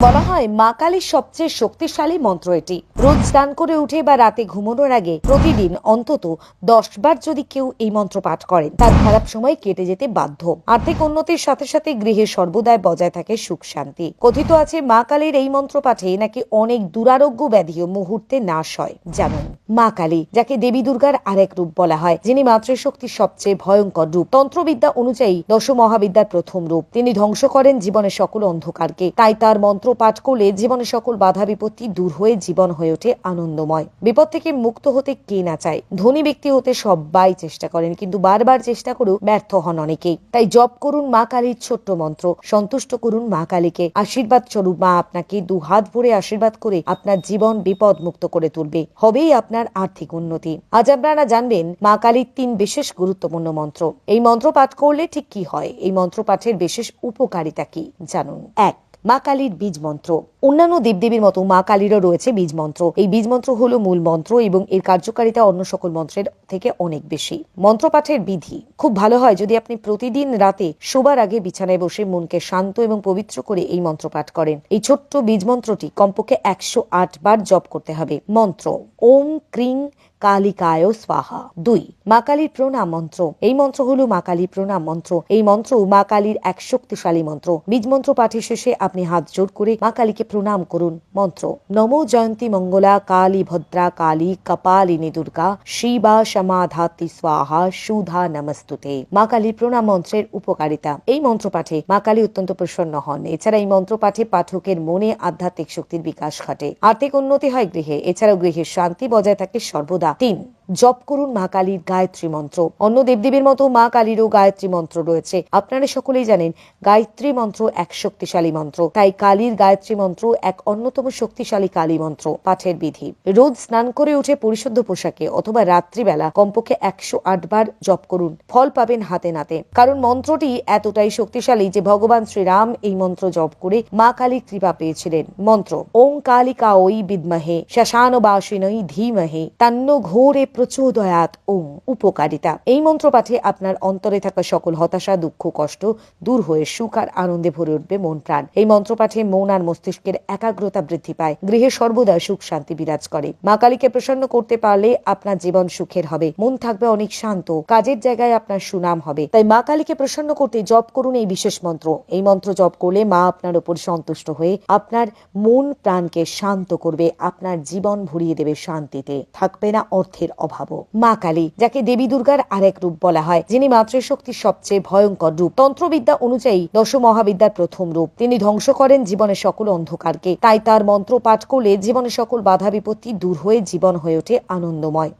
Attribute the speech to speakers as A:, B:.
A: বলা হয় মা কালীর সবচেয়ে শক্তিশালী মন্ত্র এটি। রোজ স্নান করে উঠে বা রাতে ঘুমানোর আগে প্রতিদিন অন্তত দশ বার যদি কেউ এই মন্ত্র পাঠ করেন, তার খারাপ সময় কেটে যেতে বাধ্য। আর্থিক উন্নতির সাথে সাথে গৃহে সর্বদায় বজায় থাকে সুখ শান্তি। কথিত আছে, মা কালীর এই মন্ত্র পাঠে নাকি অনেক দুরারোগ্য ব্যাধিও মুহূর্তে নাশ হয়। যেমন মা কালী, যাকে দেবী দুর্গার আরেক রূপ বলা হয়, যিনি মাতৃশক্তির সবচেয়ে ভয়ঙ্কর রূপ। তন্ত্রবিদ্যা অনুযায়ী দশ মহাবিদ্যার প্রথম রূপ। তিনি ধ্বংস করেন জীবনের সকল অন্ধকারকে। তাই তার মন্ত্র পাঠ করলে জীবনের সকল বাধা বিপত্তি দূর হয়ে জীবন হয়ে ওঠে আনন্দময়। বিপদ থেকে মুক্ত হতে কে না চায়? ধনী ব্যক্তি হতে সবাই চেষ্টা করেন, কিন্তু বারবার চেষ্টা করেও ব্যর্থ হন অনেকেই। তাই জপ করুন মা কালীর ছোট্ট মন্ত্র, সন্তুষ্ট করুন মা কালীকে। আশীর্বাদ স্বরূপ মা আপনাকে দু হাত ভরে আশীর্বাদ করে আপনার জীবন বিপদ মুক্ত করে তুলবে। হবেই আপনার আর্থিক উন্নতি। আজ আপনারা জানবেন মা কালীর তিন বিশেষ গুরুত্বপূর্ণ মন্ত্র। এই মন্ত্র পাঠ করলে ঠিক কি হয়? এই মন্ত্র পাঠের বিশেষ উপকারিতা কি? জানুন। এক মা কালীর বীজ মন্ত্র। অন্যান্য দেবদেবীর মতো মা কালীরও রয়েছে বীজ মন্ত্র। এই বীজ মন্ত্র হলো মূল মন্ত্র এবং এর কার্যকারিতা অন্য সকল মন্ত্রের থেকে অনেক বেশি। মন্ত্র পাঠের বিধি। খুব ভালো হয় যদি আপনি প্রতিদিন রাতে শোবার আগে বিছানায় বসে মনকে শান্ত এবং পবিত্র করে এই মন্ত্র পাঠ করেন। এই ছোট্ট বীজ মন্ত্রটি কমপক্ষে একশো আট বার জপ করতে হবে। মন্ত্র। ওম ক্রিং কালিকায় স্বাহা। দুই, মা কালীর প্রণাম মন্ত্র। এই মন্ত্র হলো মা কালী প্রণাম মন্ত্র। এই মন্ত্র মা কালীর এক শক্তিশালী মন্ত্র। বীজ মন্ত্র পাঠের শেষে আপনি হাত জোর করে মা কালীকে প্রণাম করুন। মন্ত্র, নমো জয়ন্তী মঙ্গলা কালী ভদ্রা কালী কপালিনী দুর্গা শিবা সমাধাতি স্বাহা সুধা নমস্তুতে। মা কালীর প্রণাম মন্ত্রের উপকারিতা। এই মন্ত্র পাঠে মা কালী অত্যন্ত প্রসন্ন হন। এছাড়া এই মন্ত্র পাঠে পাঠকের মনে আধ্যাত্মিক শক্তির বিকাশ ঘটে। আর্থিক উন্নতি হয় গৃহে। এছাড়াও গৃহের শান্তি বজায় থাকে সর্বদা। তিন জপ করুন মা কালীর গায়ত্রী মন্ত্র। অন্য দেবদেবীর মতো মা কালীরও গায়ত্রী মন্ত্র রয়েছে। আপনারা সকলেই জানেন, গায়ত্রী মন্ত্র এক শক্তিশালী মন্ত্র। তাই কালীর গায়ত্রী মন্ত্র এক অন্যতম শক্তিশালী কালী মন্ত্র, পাঠের বিধি। রোজ স্নান করে উঠে পরিশুদ্ধ পোশাকে অথবা রাত্রিবেলা কমপক্ষে একশো আট বার জপ করুন। ফল পাবেন হাতে নাতে। কারণ মন্ত্রটি এতটাই শক্তিশালী যে ভগবান শ্রীরাম এই মন্ত্র জপ করে মা কালীর কৃপা পেয়েছিলেন। মন্ত্র, ওং কালিকা ওই বিদ্মহে শ্মশান বাসিনই ধীমহে তান্ন ঘোরে প্রচোদয়াত ওং উপকারিতা। এই মন্ত্র পাঠে আপনার অন্তরে থাকা সকল হতাশা, দুঃখ, কষ্ট দূর হয়ে সুখ আর আনন্দে ভরে উঠবে মন প্রাণ। এই মন্ত্র পাঠে মন আর মস্তিষ্কের একাগ্রতা বৃদ্ধি পায়। গৃহে সর্বদা সুখ শান্তি বিরাজ করে। মা কালীকে প্রসন্ন করতে পারলে আপনার জীবন সুখের হবে। মন থাকবে অনেক শান্ত। কাজের জায়গায় আপনার সুনাম হবে। তাই মা কালীকে প্রসন্ন করতে জপ করুন এই বিশেষ মন্ত্র। এই মন্ত্র জপ করলে মা আপনার উপর সন্তুষ্ট হয়ে আপনার মন প্রাণকে শান্ত করবে। আপনার জীবন ভরিয়ে দেবে শান্তিতে। থাকবে না অর্থের অভাবও মা কালী, যাকে দেবী দুর্গার আরেক রূপ বলা হয়, যিনি মাতৃশক্তির সবচেয়ে ভয়ঙ্কর রূপ। তন্ত্রবিদ্যা অনুযায়ী দশ মহাবিদ্যার প্রথম রূপ। তিনি ধ্বংস করেন জীবনের সকল অন্ধকারকে। তাই তার মন্ত্র পাঠ করলে জীবনের সকল বাধা বিপত্তি দূর হয়ে জীবন হয়ে ওঠে আনন্দময়।